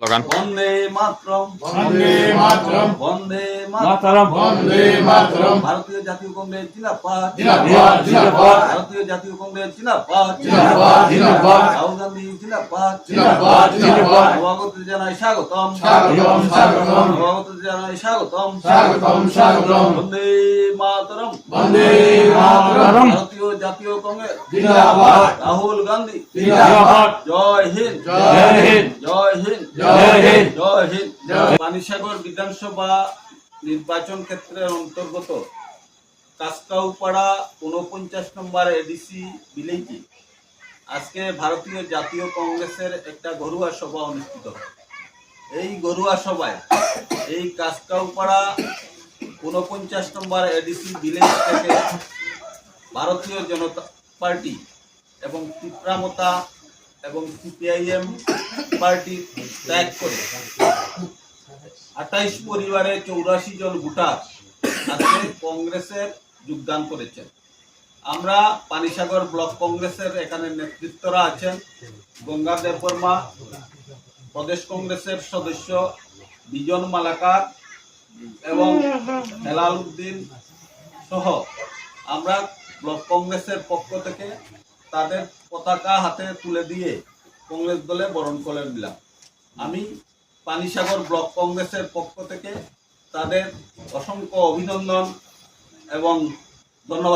Slogan বন্দে মাতরম। বন্দে মাতরম। বন্দে মাতরম। বন্দে মাতরম। ভারতীয় জাতীয় কংগ্রেস জিন্দাবাদ। জিন্দাবাদ জিন্দাবাদ। ভারতীয় জাতীয় কংগ্রেস জিন্দাবাদ। জিন্দাবাদ জিন্দাবাদ। রাহুল গান্ধী জিন্দাবাদ। জিন্দাবাদ জিন্দাবাদ। নবাগত জানাই স্বাগতম। স্বাগতম স্বাগতম। নবাগত জানাই স্বাগতম। স্বাগতম স্বাগতম। বন্দে মাতরম। বন্দে মাতরম। ভারতীয় জাতীয় কংগ্রেস। জিন্দাবাদ। রাহুল গান্ধী। জিন্দাবাদ। জয় হিন্দ জয় হিন্দ। জয় হিন্দ। পানিসাগর বিধানসভা নির্বাচন ক্ষেত্রের অন্তর্গত কাসকাউপাড়া উনপঞ্চাশ নম্বর এডিসি বিলেজে আজকে ভারতীয় জাতীয় কংগ্রেসের একটা ঘরোয়া সভা অনুষ্ঠিত হয়। এই ঘরোয়া সভায় এই কাসকাউপাড়া উনপঞ্চাশ নম্বর এডিসি ভিলেজ থেকে ভারতীয় জনতা পার্টি এবং ত্রিপুরামতা এবং সিপিআইএম পার্টি ত্যাগ করে। আঠাইশ পরিবারে চৌরাশি জন ভোটার আজকে কংগ্রেসের যোগদান করেছেন। আমরা পানিসাগর ব্লক কংগ্রেসের এখানে নেতৃত্বরা আছেন। গঙ্গাদেব বর্মা, প্রদেশ কংগ্রেসের সদস্য বিজন মালাকার এবং হেলাল উদ্দিন সহ আমরা ব্লক কংগ্রেসের পক্ষ থেকে তাদের পতাকা হাতে তুলে দিয়ে কংগ্রেস দলে বরণ করে নিলাম আমি পানিসাগর ব্লক কংগ্রেসের পক্ষ থেকে তাদের অসংখ্য অভিনন্দন এবং ধন্যবাদ